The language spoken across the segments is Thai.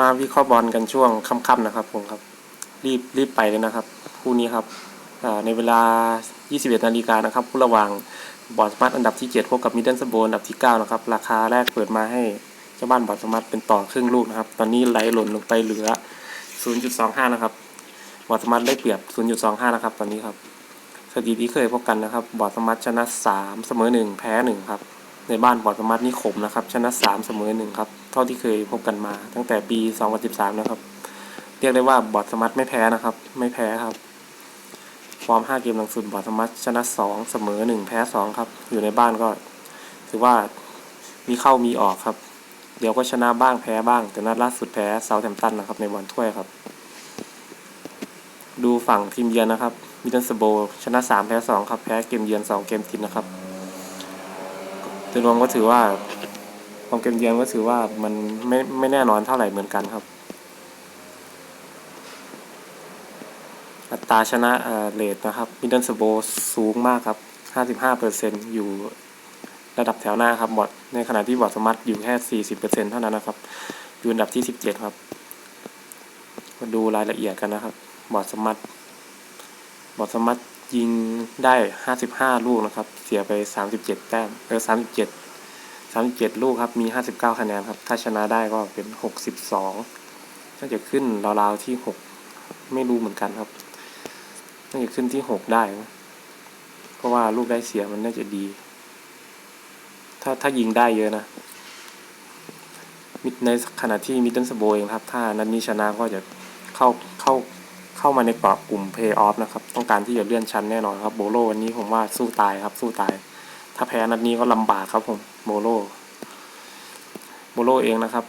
มาวิเคราะห์บอลกันช่วงค่ำๆนะครับผมครับ รีบรีบไปเลยนะครับคู่นี้ครับในเวลา 21 นาฬิกานะครับคู่ระหว่างบอร์ดสมาร์ทอันดับที่ 7 พบกับมิดเดิลสโบนอันดับที่ 9 นะครับ ราคาแรกเปิดมาให้เจ้าบ้านบอร์ดสมาร์ทเป็นต่อครึ่งลูกนะครับ ตอนนี้ไหลหล่นลงไปเหลือ 0.25 นะครับ บอร์ดสมาร์ทได้เปรียบ 0.25 นะครับ ตอนนี้ครับสถิติที่เคยพบกันนะครับ บอร์ดสมาร์ทชนะ 3 เสมอ 1 แพ้ 1 ครับ ในบ้านบอร์ดสมาร์ทนี่ขมนะครับ ชนะ 3 เสมอ 1 ครับ เท่าที่เคยพบกันมา ตั้งแต่ปี 2013 นะครับ เรียกได้ว่าบอร์ดสมาร์ทไม่แพ้นะครับ ไม่แพ้ครับ ฟอร์ม 5 เกมหลังสุดบอร์ดสมาร์ทชนะ 2 เสมอ 1 แพ้ 2 ครับ อยู่ในบ้านก็ ถือว่ามีเข้ามีออกครับ เดี๋ยวก็ชนะบ้างแพ้บ้าง แต่นัดล่าสุดแพ้เซาแ h มป์ตันนะครับในบอลถ้วยครับ ดูฝั่งทีมเยือนนะครับมิดเดิลสโบชนะ 3 แพ้ 2 ครับ แพ้เกมเยือน 2 เกมติดนะครับโดยรวมก็ถือว่า ของเกมเยือนก็ถือว่ามันไม่ไม่แน่นอนเท่าไหร่เหมือนกันครับ อัตราชนะเอ่อเรทนะครับมิดเดิลสโบสูงมากครับ 55%อยู่ระดับแถวหน้าครับบอดในขณะที่บอดสมัตอยู่แค่ 40%เท่านั้นนะครับ อยู่อันดับที่ 17 ครับ มาดูรายละเอียดกันนะครับ บอดสมัตบอดสมัตยิงได้ 55 ลูกนะครับ เสียไป 37 แต้ม เออ 37 37ลูกครับ มี59คะแนนครับ ถ้าชนะได้ก็เป็น62น่าจะขึ้นราวๆที่6ไม่รู้เหมือนกันครับ น่าจะขึ้นที่6ได้ เพราะว่าลูกได้เสียมันน่าจะดี ถ้าถ้ายิงได้เยอะนะ ในขณะที่มิดเดิลสโบเองครับ ถ้านัดนี้ชนะก็จะเข้าเข้าเข้ามาในกรอบกลุ่มเพย์ออฟนะครับ ต้องการที่จะเลื่อนชั้นแน่นอนครับ โบโลวันนี้ผมว่าสู้ตายครับ สู้ตาย ถ้าแพ้นัดนี้ก็ลำบากครับผมโบโลโบโลเองนะครับ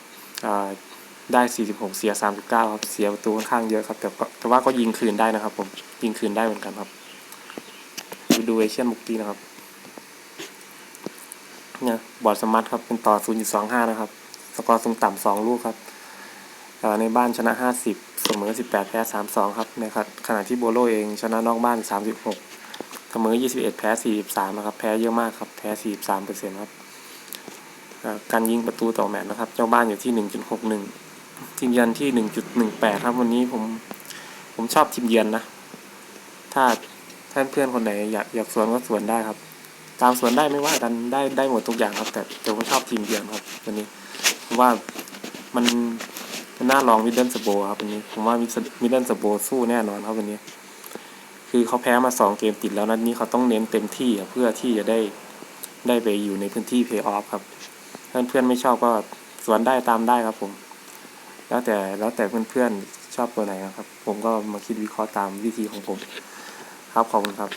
ได้ 46 เสีย 39 ครับ เสียประตูค่อนข้างเยอะครับ แต่แต่ว่าก็ยิงคืนได้นะครับผม ยิงคืนได้เหมือนกันครับ ดูดูเอเชียนมุกตีนะครับ เนี่ย บอร์ดสมาร์ทครับ เป็นต่อ 0.25 นะครับ สกอร์ทรงต่ำสองลูกครับ ในบ้านชนะ 50 เสมอ 18 แพ้ 32 ครับ นะครับ ขณะที่โบโลเองชนะนอกบ้าน 36 เสมอ 21 แพ้ 43 นะครับ แพ้เยอะมากครับ แพ้ 43เปอร์เซ็นต์ครับ การยิงประตูต่อแมตช์นะครับ เจ้าบ้านอยู่ที่ 1.61 ทีมเยือนที่ 1.18 ครับวันนี้ผม ผมชอบทีมเยือนนะ ถ้าท่านเพื่อนคนไหนอยากอยากสวนก็สวนได้ครับ ตามสวนได้ไม่ว่ากันได้ได้หมดทุกอย่างครับ แต่แต่ผมชอบทีมเยือนครับวันนี้เพราะว่ามันมันน่าลองมิดเดิลสโบครับวันนี้ ผมว่ามิดเดิลสโบสู้แน่นอนครับวันนี้ คือเขาแพ้มาสองเกมติดแล้วนัดนี้เขาต้องเน้นเต็มที่เพื่อที่จะได้ได้ไปอยู่ในพื้นที่เพย์ออฟครับเพื่อนไม่ชอบก็สวนได้ตามได้ครับผม แล้วแต่แล้วแต่เพื่อนๆชอบตัวไหนนะครับ ผมก็มาคิดวิเคราะห์ตามวิธีของผม ครับขอบคุณครับ